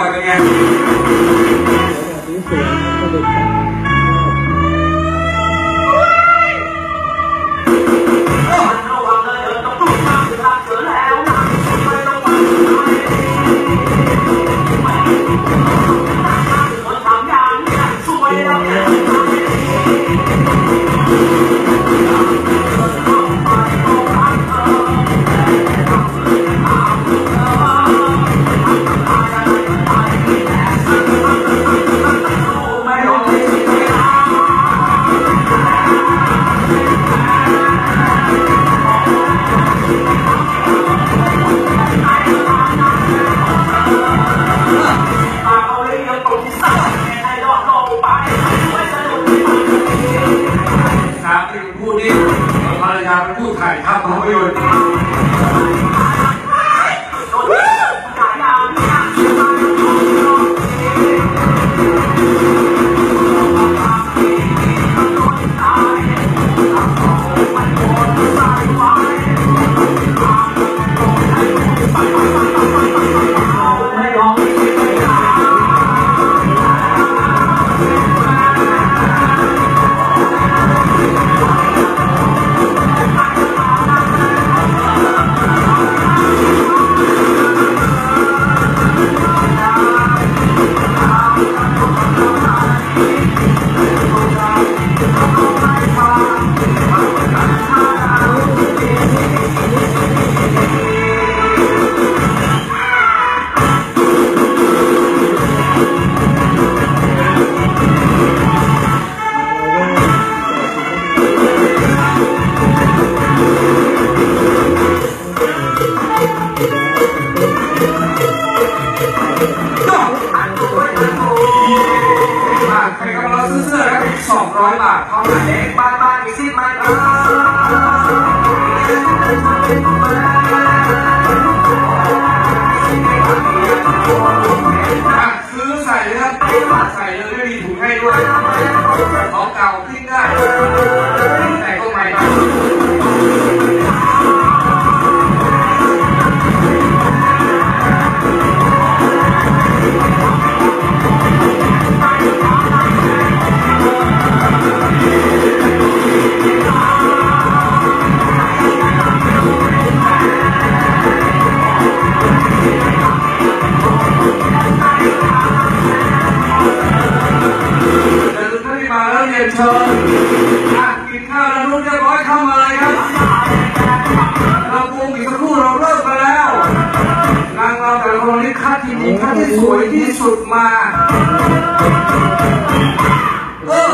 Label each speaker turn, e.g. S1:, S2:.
S1: อยเป็นไง ผู้นี้ภรรยาเป็นผู้ถ่ายทำภาพยนตร์อะ ร้อยบาทเท่านั้นเอง
S2: บ้านบ้านมีซีดไหมครับ
S1: อะซื้อใส่เลยครับใส่เลยไม่มีถุงให้ด้วยของเก่าทิ้งได้ ที่ดีคัดที่สวยที่สุดมา เออ